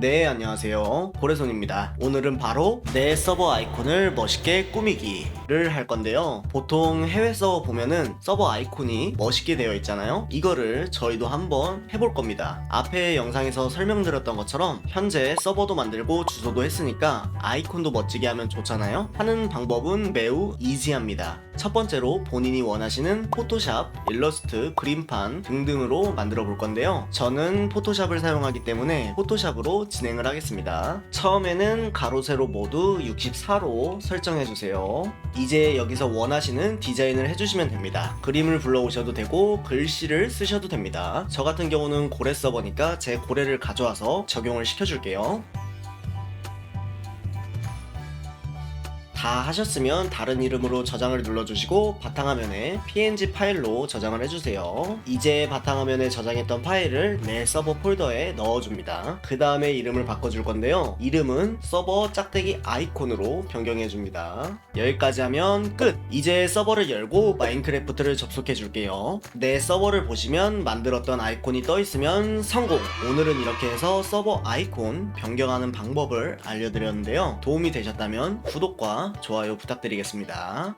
네, 안녕하세요. 고래손입니다. 오늘은 바로 내 서버 아이콘을 멋있게 꾸미기를 할 건데요. 보통 해외 서버 보면은 서버 아이콘이 멋있게 되어 있잖아요. 이거를 저희도 한번 해볼 겁니다. 앞에 영상에서 설명드렸던 것처럼 현재 서버도 만들고 주소도 했으니까 아이콘도 멋지게 하면 좋잖아요. 하는 방법은 매우 이지합니다. 첫 번째로 본인이 원하시는 포토샵, 일러스트, 그림판 등등으로 만들어 볼 건데요. 저는 포토샵을 사용하기 때문에 포토샵으로 진행을 하겠습니다. 처음에는 가로 세로 모두 64로 설정해 주세요. 이제 여기서 원하시는 디자인을 해주시면 됩니다. 그림을 불러오셔도 되고 글씨를 쓰셔도 됩니다. 저 같은 경우는 고래 서버니까 제 고래를 가져와서 적용을 시켜줄게요. 다 하셨으면 다른 이름으로 저장을 눌러주시고 바탕화면에 png 파일로 저장을 해주세요. 이제 바탕화면에 저장했던 파일을 내 서버 폴더에 넣어줍니다. 그 다음에 이름을 바꿔줄 건데요. 이름은 서버 짝대기 아이콘으로 변경해줍니다. 여기까지 하면 끝! 이제 서버를 열고 마인크래프트를 접속해줄게요. 내 서버를 보시면 만들었던 아이콘이 떠있으면 성공! 오늘은 이렇게 해서 서버 아이콘 변경하는 방법을 알려드렸는데요. 도움이 되셨다면 구독과 좋아요 부탁드리겠습니다.